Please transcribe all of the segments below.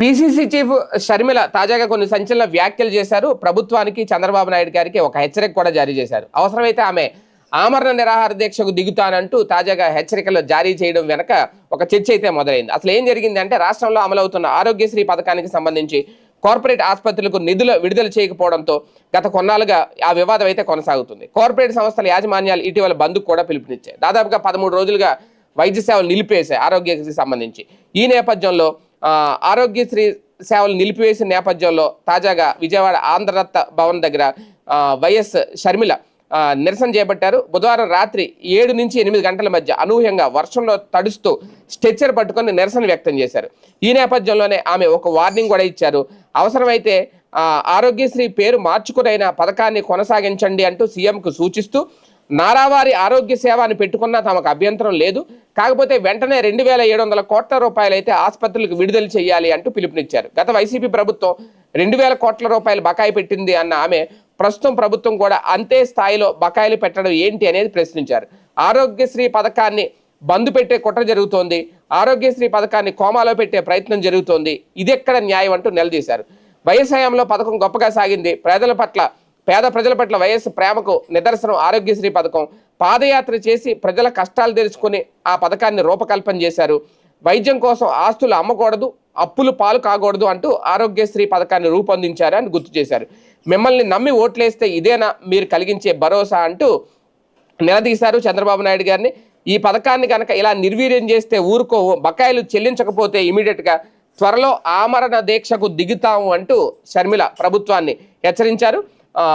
PCC chief Sharmila తాజాగా కొన్ని సంచలన వ్యాఖ్యలు చేశారు. ప్రభుత్వానికి చంద్రబాబు నాయుడు గారికి ఒక హెచ్చరిక కూడా జారీ చేశారు. అవసరమైతే ఆమె ఆమరణ నిరాహార దీక్షకు దిగుతానంటూ తాజాగా హెచ్చరికలు జారీ చేయడం వెనక ఒక చర్చ అయితే మొదలైంది. అసలు ఏం జరిగింది అంటే రాష్ట్రంలో అమలవుతున్న ఆరోగ్యశ్రీ పథకానికి సంబంధించి కార్పొరేట్ ఆసుపత్రులకు నిధులు విడుదల చేయకపోవడంతో గత కొన్నాళ్ళుగా ఆ వివాదం అయితే కొనసాగుతుంది. కార్పొరేట్ సంస్థల యాజమాన్యాలు ఇటీవల బంద్కు కూడా పిలుపునిచ్చాయి. దాదాపుగా పదమూడు రోజులుగా వైద్య సేవలు నిలిపేశాయి ఆరోగ్యశ్రీ సంబంధించి. ఈ నేపథ్యంలో ఆరోగ్యశ్రీ సేవలు నిలిపివేసిన నేపథ్యంలో తాజాగా విజయవాడ ఆంధ్రరత్న భవన్ దగ్గర వైఎస్ షర్మిల నిరసన చేపట్టారు. బుధవారం రాత్రి ఏడు నుంచి ఎనిమిది గంటల మధ్య అనూహ్యంగా వర్షంలో తడుస్తూ స్ట్రెచ్చర్ పట్టుకొని నిరసన వ్యక్తం చేశారు. ఈ నేపథ్యంలోనే ఆమె ఒక వార్నింగ్ కూడా ఇచ్చారు. అవసరమైతే ఆరోగ్యశ్రీ పేరు మార్చుకునైన పథకాన్ని కొనసాగించండి అంటూ సీఎంకు సూచిస్తూ నారావారి ఆరోగ్య సేవ అని పెట్టుకున్నా తమకు అభ్యంతరం లేదు. కాకపోతే వెంటనే రెండు వేల ఏడు వందల కోట్ల రూపాయలు అయితే ఆసుపత్రులకు విడుదల చేయాలి అంటూ పిలుపునిచ్చారు. గత వైసీపీ ప్రభుత్వం రెండు వేల కోట్ల రూపాయలు బకాయి పెట్టింది అన్న ఆమె ప్రస్తుతం ప్రభుత్వం కూడా అంతే స్థాయిలో బకాయిలు పెట్టడం ఏంటి అనేది ప్రశ్నించారు. ఆరోగ్యశ్రీ పథకాన్ని బంద్ పెట్టే కుట్ర జరుగుతోంది. ఆరోగ్యశ్రీ పథకాన్ని కోమాలో పెట్టే ప్రయత్నం జరుగుతోంది. ఇదెక్కడ న్యాయం అంటూ నిలదీశారు. వయసాయంలో పథకం గొప్పగా సాగింది. పేదల పట్ల పేద ప్రజల పట్ల వైఎస్ ప్రేమకు నిదర్శనం ఆరోగ్యశ్రీ పథకం. పాదయాత్ర చేసి ప్రజల కష్టాలు తెలుసుకుని ఆ పథకాన్ని రూపకల్పన చేశారు. వైద్యం కోసం ఆస్తులు అమ్మకూడదు అప్పులు పాలు కాకూడదు అంటూ ఆరోగ్యశ్రీ పథకాన్ని రూపొందించారు అని గుర్తు చేశారు. మిమ్మల్ని నమ్మి ఓట్లేస్తే ఇదేనా మీరు కలిగించే భరోసా అంటూ నిలదీశారు చంద్రబాబు నాయుడు గారిని. ఈ పథకాన్ని కనుక ఇలా నిర్వీర్యం చేస్తే ఊరుకో బకాయిలు చెల్లించకపోతే ఇమీడియట్గా త్వరలో ఆమరణ దీక్షకు దిగుతాము అంటూ షర్మిల ప్రభుత్వాన్ని హెచ్చరించారు.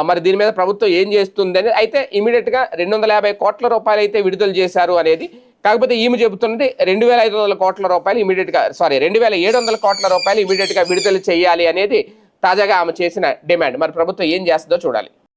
మరి దీని మీద ప్రభుత్వం ఏం చేస్తుందని అయితే ఇమీడియట్గా రెండు వందల యాభై కోట్ల రూపాయలు అయితే విడుదల చేశారు అనేది కాకపోతే ఈమె చెబుతున్నది రెండు వేల ఐదు వందల కోట్ల రూపాయలు ఇమీడియట్గా సారీ రెండు వేల ఏడు వందల కోట్ల రూపాయలు ఇమీడియట్గా విడుదల చేయాలి అనేది తాజాగా ఆమె చేసిన డిమాండ్. మరి ప్రభుత్వం ఏం చేస్తుందో చూడాలి.